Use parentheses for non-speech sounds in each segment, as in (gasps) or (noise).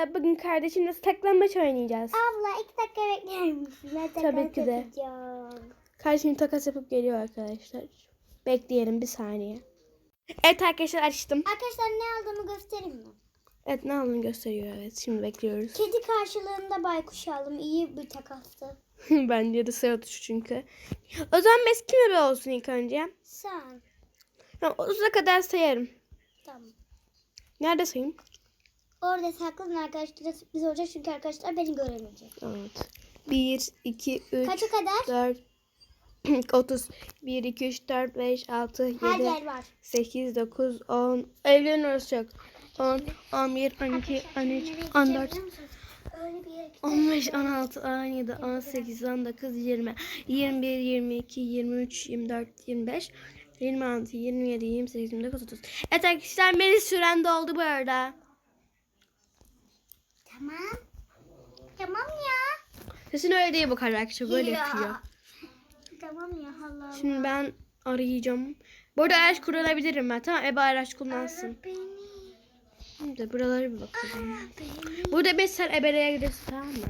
arkadaşlar bugün kardeşimle saklambaç oynayacağız. Abla iki dakika bekler misin? Ben takas Tabii ki de. yapacağım. Kardeşim takas yapıp geliyor arkadaşlar. Bekleyelim bir saniye. Evet arkadaşlar açtım. Arkadaşlar ne aldığımı göstereyim mi? Evet ne aldığını gösteriyor evet. Şimdi bekliyoruz. Kedi karşılığında baykuş aldım. İyi bir takastı. (laughs) Bence de sıra dışı çünkü. O zaman biz kim ebe olsun ilk önce? Sen. Ben 30'a kadar sayarım. Tamam. Nerede sayayım? Orada saklanın arkadaşlara sürpriz olacak çünkü arkadaşlar beni göremeyecek. Evet. 1, 2, 3, Kaça kadar? 4, 30, 1, 2, 3, 4, 5, 6, 7, Her yer var. 8, 9, 10. Evlerin orası yok. 10, 11, 12, 13, 14, Öyle bir yere 15, 16, 17, 18, 19, 20, 21, 22, 23, 24, 25, 26, 27, 28, 29, 30. Evet arkadaşlar beni süren doldu bu arada. Tamam. Tamam ya. Sesin öyle değil bu arkadaşlar böyle Ya. yapıyor. Tamam ya Allah Şimdi ben arayacağım. Bu arada araç kullanabilirim ben tamam Ebe araç kullansın. Beni. Şimdi buralara bir bakalım. Burada ben sen ebeleye gidersin tamam mı?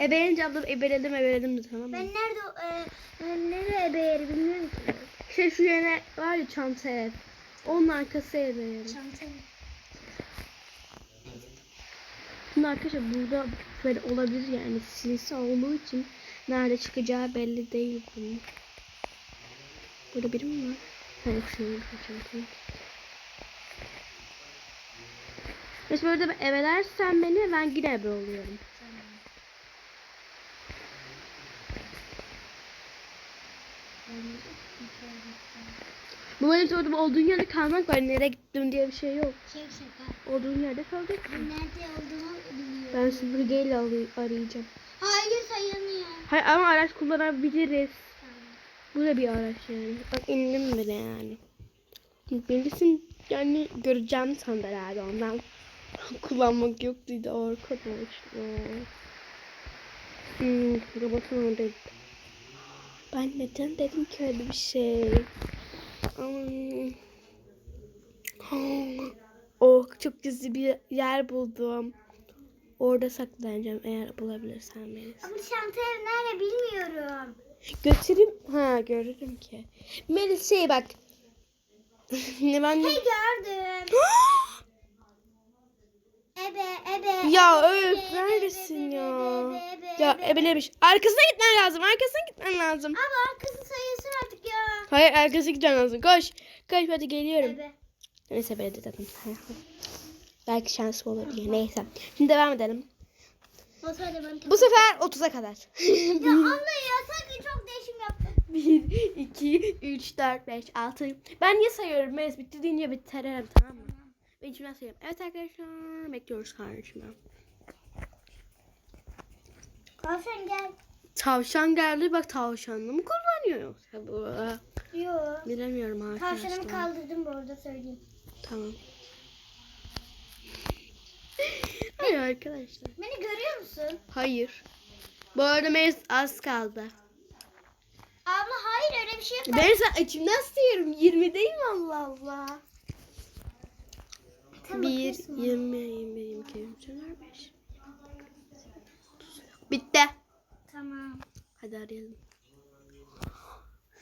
Ebeleyince ablam ebeledim ebeledim de tamam mı? Ben nerede e, ben nereye ebeyeri bilmiyorum ki. Şey şu yere var ya çanta ev. Onun arkası ebelerim. Çantayı. Şimdi arkadaşlar burada böyle olabilir yani sinsi olduğu için nerede çıkacağı belli değil bunun. Burada biri mi var? Hayır şunu çantayı. Mesela böyle ben ebelersen beni ben yine oluyorum. Bu benim sorduğum olduğun yerde kalmak var. Nereye gittim diye bir şey yok. Şey şaka. Olduğun yerde kalacaksın. Nerede olduğumu biliyorum. Ben süpürgeyle arayacağım. Hayır sayılmıyor. Hayır ama araç kullanabiliriz. Tamam. Bu da bir araç yani. Bak indim bile yani. Birisin yani göreceğim sandı herhalde ondan. (laughs) Kullanmak yoktuydu da arkadaş. Hmm, robotun oradaydı. Ben neden dedim ki öyle bir şey? Oh çok gizli bir yer buldum. Orada saklanacağım eğer bulabilirsem beni. Ama çanta ev nerede bilmiyorum. Götüreyim. Ha görürüm ki. Melis şey bak. (laughs) ne ben Hey gördüm. (gasps) Ebe ebe. ya öf neredesin ya? Ya ebe. ebelemiş. Arkasına gitmen lazım. Arkasına gitmen lazım. Ama arkası sayılsın artık ya. Hayır arkasına gitmen lazım. Koş. Koş hadi geliyorum. Ebe. Neyse ebele dedim. Belki şansım olabilir. Neyse. Şimdi devam edelim. Bu sefer 30'a kadar. (laughs) Ya abla ya sanki çok değişim yaptın. 1, 2, 3, 4, 5, 6. Ben niye sayıyorum? Melis bitti deyince biterim tamam mı? Ben içimden sayıyorum. Evet arkadaşlar bekliyoruz kardeşimden. Tavşan gel. Tavşan geldi bak tavşanla mı kullanıyor yoksa bu? Yok. Bilemiyorum arkadaşlar. Tavşanımı kaldırdım bu arada söyleyeyim. Tamam. Hayır arkadaşlar. Beni görüyor musun? Hayır. Bu arada Melis az kaldı. Abla hayır öyle bir şey yok. Ben sen içimden sayıyorum. 20 değil mi Allah Allah? Tam 1, bakıyorsun bana. 20, 21, 22, 23, 25. Bitti. Tamam. Hadi arayalım.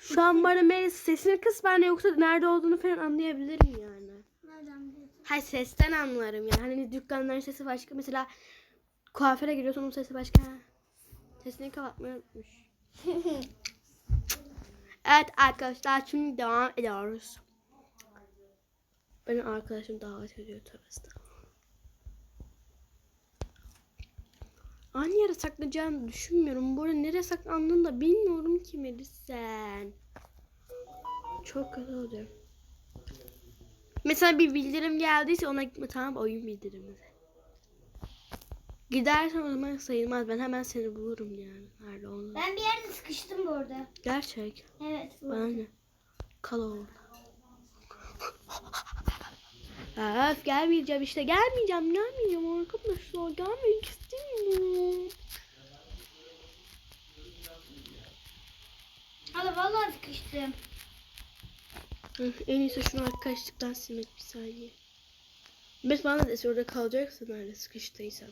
Şu an bana Melis sesini kıs ben de yoksa nerede olduğunu falan anlayabilirim yani. Nereden biliyorsun? Hayır sesten anlarım yani. Hani dükkanların sesi başka. Mesela kuaföre giriyorsun onun sesi başka. Sesini kapatmayı unutmuş. (laughs) evet arkadaşlar şimdi devam ediyoruz. Benim arkadaşım davet ediyor tabii. Aynı yere saklayacağını düşünmüyorum. Bu arada nereye saklandığını da bilmiyorum ki Melis sen. Çok kötü oluyor. Mesela bir bildirim geldiyse ona gitme tamam oyun bildirimi. Gidersen o zaman sayılmaz. Ben hemen seni bulurum yani. Nerede onu. Ben bir yerde sıkıştım bu arada. Gerçek. Evet. Bana ne? Kal orada. Öf gelmeyeceğim işte gelmeyeceğim gelmeyeceğim arkadaşlar gelmek istemiyorum. Abla vallahi sıkıştım. En iyisi şunu arkadaşlıktan silmek bir saniye. Biz bana dese orada kalacaksın nerede sıkıştıysan.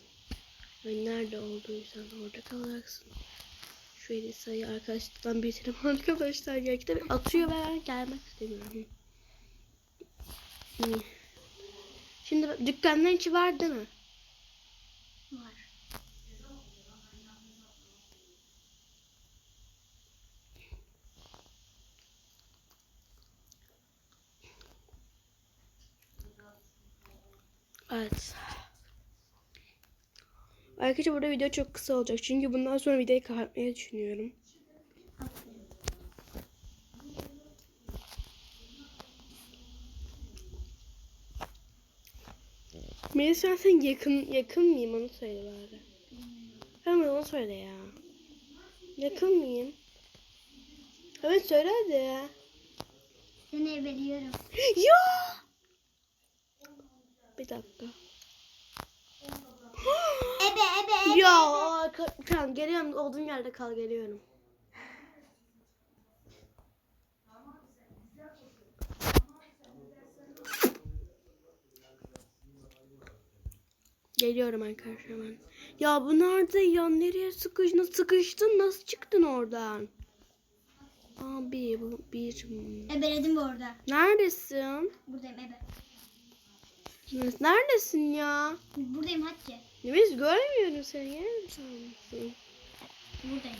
Yani nerede olduysan orada kalacaksın. Şu Elisa'yı arkadaşlıktan bitirim (laughs) arkadaşlar. Gerçekten atıyor ve ben gelmek istemiyorum. Hı. Şimdi dükkanların içi var değil mi? Var. Evet. Arkadaşlar burada video çok kısa olacak. Çünkü bundan sonra videoyu kapatmayı düşünüyorum. Melisa sen yakın yakın mıyım onu söyle bari. Hemen onu söyle ya. Yakın mıyım? Hemen söyle hadi. Seni veriyorum. Ya! Bir dakika. Ebe ebe ebe. Ya ka- tamam geliyorum olduğum yerde kal geliyorum. Geliyorum arkadaşlar ben. Ya bu nerede ya? Nereye sıkıştın? Sıkıştın nasıl çıktın oradan? Abi bu bir... Ebeledim bu arada. Neredesin? Buradayım ebe. Neredesin ya? Buradayım Hatice. Biz görmüyorum seni. Gelir misin? Buradayım.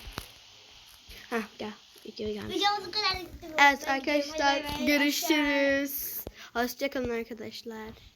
Hah gel. Video gel. Videomuz bu kadar. Evet arkadaşlar görüşürüz. Hoşçakalın arkadaşlar.